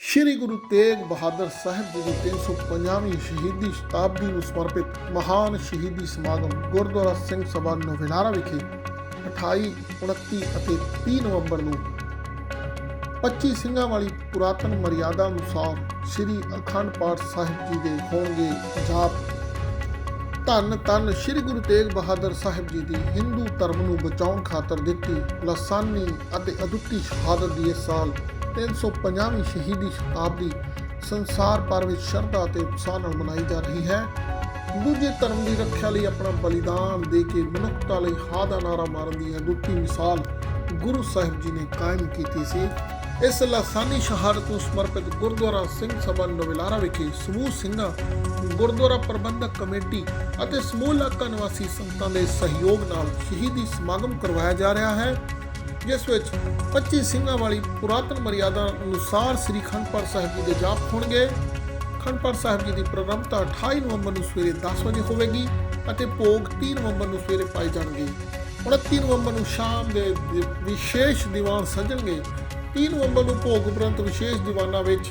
ਸ਼੍ਰੀ ਗੁਰੂ ਤੇਗ ਬਹਾਦਰ ਸਾਹਿਬ ਜੀ ਦੀ 350ਵੀਂ ਸ਼ਹੀਦੀ ਸ਼ਤਾਬਦੀ ਨੂੰ ਸਮਰਪਿਤ ਮਹਾਨ ਸ਼ਹੀਦੀ ਸਮਾਗਮ ਗੁਰਦੁਆਰਾ ਸਿੰਘ ਸਭਾ ਨੋਵੇਲਾਰਾ ਵਿਖੇ 28 29 ਅਤੇ 30 ਨਵੰਬਰ ਨੂੰ 25 ਸਿੰਘਾਂ ਵਾਲੀ ਪੁਰਾਤਨ ਮਰਿਆਦਾ ਅਨੁਸਾਰ ਸ਼੍ਰੀ ਅਖੰਡ ਪਾਠ ਸਾਹਿਬ ਜੀ ਦੇ ਹੋਣਗੇ ਜਾਪ। ਧੰਨ ਧੰਨ ਸ਼੍ਰੀ ਗੁਰੂ ਤੇਗ ਬਹਾਦਰ ਸਾਹਿਬ ਜੀ ਦੀ ਹਿੰਦੂ ਧਰਮ ਨੂੰ ਬਚਾਉਣ ਖਾਤਰ ਦਿੱਤੀ ਲਸਾਨੀ ਅਤੇ ਅਦੁੱਤੀ ਸ਼ਹਾਦਤ ਦੀ ਇਸ ਸਾਲ 350ਵੀਂ ਸ਼ਹੀਦੀ ਸ਼ਤਾਬਦੀ ਸੰਸਾਰ ਭਰ ਵਿੱਚ ਸ਼ਰਧਾ ਅਤੇ ਉਤਸ਼ਾਹ ਨਾਲ ਮਨਾਈ ਜਾ ਰਹੀ ਹੈ। ਦੂਜੇ ਧਰਮ ਦੀ ਰੱਖਿਆ ਲਈ ਆਪਣਾ ਬਲੀਦਾਨ ਦੇ ਕੇ ਮਨੁੱਖਤਾ ਲਈ ਹਾ ਦਾ ਨਾਰਾ ਮਾਰਨ ਦੀ ਅਦੁੱਤੀ ਮਿਸਾਲ ਗੁਰੂ ਸਾਹਿਬ ਜੀ ਨੇ ਕਾਇਮ ਕੀਤੀ ਸੀ। ਇਸ ਲਾਸਾਨੀ ਸ਼ਹਾਦਤ ਨੂੰ ਸਮਰਪਿਤ ਗੁਰਦੁਆਰਾ ਸਿੰਘ ਸਭਾ ਨਵੇਲਾਰਾ ਵਿਖੇ ਸਮੂਹ ਸਿੰਘਾਂ, ਗੁਰਦੁਆਰਾ ਪ੍ਰਬੰਧਕ ਕਮੇਟੀ ਅਤੇ ਸਮੂਹ ਇਲਾਕਾ ਨਿਵਾਸੀ ਸੰਗਤਾਂ ਦੇ ਸਹਿਯੋਗ ਨਾਲ ਸ਼ਹੀਦੀ ਸਮਾਗਮ ਕਰਵਾਇਆ ਜਾ ਰਿਹਾ ਹੈ। ਜਿਸ ਵਿੱਚ 25 ਸਿੰਘਾਂ ਵਾਲੀ ਪੁਰਾਤਨ ਮਰਿਆਦਾ ਅਨੁਸਾਰ ਸ੍ਰੀ ਖੰਡਪੜ ਸਾਹਿਬ ਜੀ ਦੇ ਜਾਪ ਹੋਣਗੇ। ਖੰਡਪੜ ਸਾਹਿਬ ਜੀ ਦੀ ਪ੍ਰਾਰੰਭਤਾ 28 ਨਵੰਬਰ ਨੂੰ ਸਵੇਰੇ 10 ਵਜੇ ਹੋਵੇਗੀ ਅਤੇ ਭੋਗ 30 ਨਵੰਬਰ ਨੂੰ ਸਵੇਰੇ ਪਾਏ ਜਾਣਗੇ। 29 ਨਵੰਬਰ ਨੂੰ ਸ਼ਾਮ ਦੇ ਵਿਸ਼ੇਸ਼ ਦੀਵਾਨ ਸਜਣਗੇ। 30 ਨਵੰਬਰ ਨੂੰ ਭੋਗ ਉਪਰੰਤ ਵਿਸ਼ੇਸ਼ ਦੀਵਾਨਾਂ ਵਿੱਚ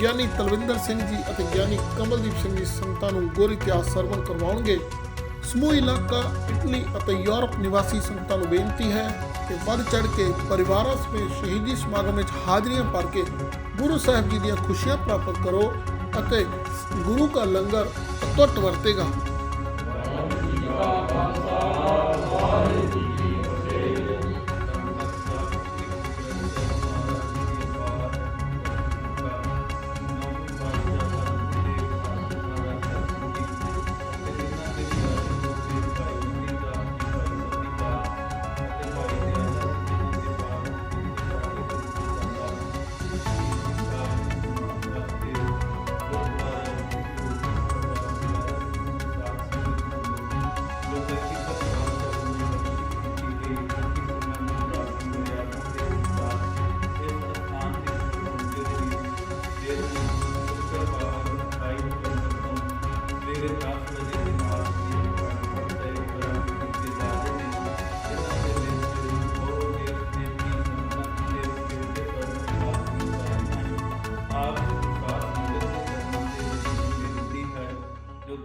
ਗਿਆਨੀ ਤਲਵਿੰਦਰ ਸਿੰਘ ਜੀ ਅਤੇ ਗਿਆਨੀ ਕਮਲਦੀਪ ਸਿੰਘ ਜੀ ਸੰਤਾਂ ਨੂੰ ਗੁਰ ਇਤਿਹਾਸ ਸਰਵਣ ਕਰਵਾਉਣਗੇ। ਸਮੂਹ ਇਲਾਕਾ ਇਟਲੀ ਅਤੇ ਯੂਰਪ ਨਿਵਾਸੀ ਸੰਗਤਾਂ ਨੂੰ ਬੇਨਤੀ ਹੈ ਕਿ ਵੱਧ ਚੜ ਕੇ ਪਰਿਵਾਰਾਂ ਸਮੇਤ ਸ਼ਹੀਦੀ ਸਮਾਗਮ ਵਿੱਚ ਹਾਜ਼ਰੀਆਂ ਭਰ ਕੇ ਗੁਰੂ ਸਾਹਿਬ ਜੀ ਦੀਆਂ ਖੁਸ਼ੀਆਂ ਪ੍ਰਾਪਤ ਕਰੋ ਅਤੇ ਗੁਰੂ ਦਾ ਲੰਗਰ ਅਤੁੱਟ ਵਰਤੇਗਾ।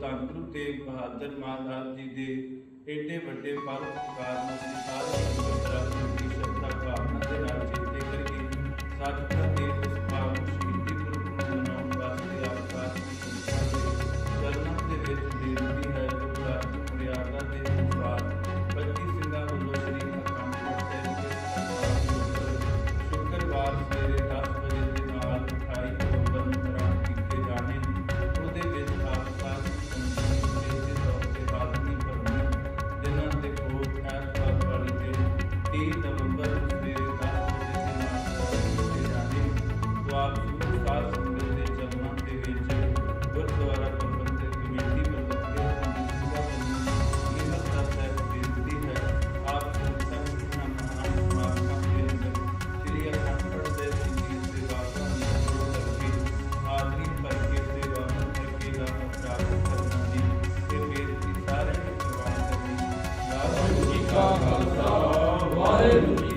ਧੰਨ ਗੁਰੂ ਤੇਗ ਬਹਾਦਰ ਮਹਾਰਾਜ ਜੀ ਦੇ ਏਡੇ ਵੱਡੇ ਪਰਉਪਕਾਰ ਨੂੰ ਅਸੀਂ ਸੰਗਤ 30 ਨਵੰਬਰ ਨੂੰ ਸਵੇਰੇ 10 ਵਜੇ ਦੇ ਨਾਲ ਪ੍ਰਣ ਕੀਤੇ ਜਾਣੇ ਸੋ ਆਪ ਸਮੂਹ ਸਾਧ ਸੰਗਤ ਦੇ ਚਰਨਾਂ ਦੇ ਵਿੱਚ ਗੁਰਦੁਆਰਾ ਪ੍ਰਬੰਧਕ ਕਮੇਟੀ ਵੱਲੋਂ ਕਿਹਾ ਸੰਗਤਾਂ ਵੱਲੋਂ ਇਹ ਮਸਲਾ ਸਾਹਿਬ ਬੇਨਤੀ ਹੈ ਆਪ ਸੰਗਤਾਂ ਨੂੰ ਇਹਨਾਂ ਮਹਾਨ ਸਮਾਗਮਾਂ ਦੇ ਅੰਦਰ ਸ੍ਰੀ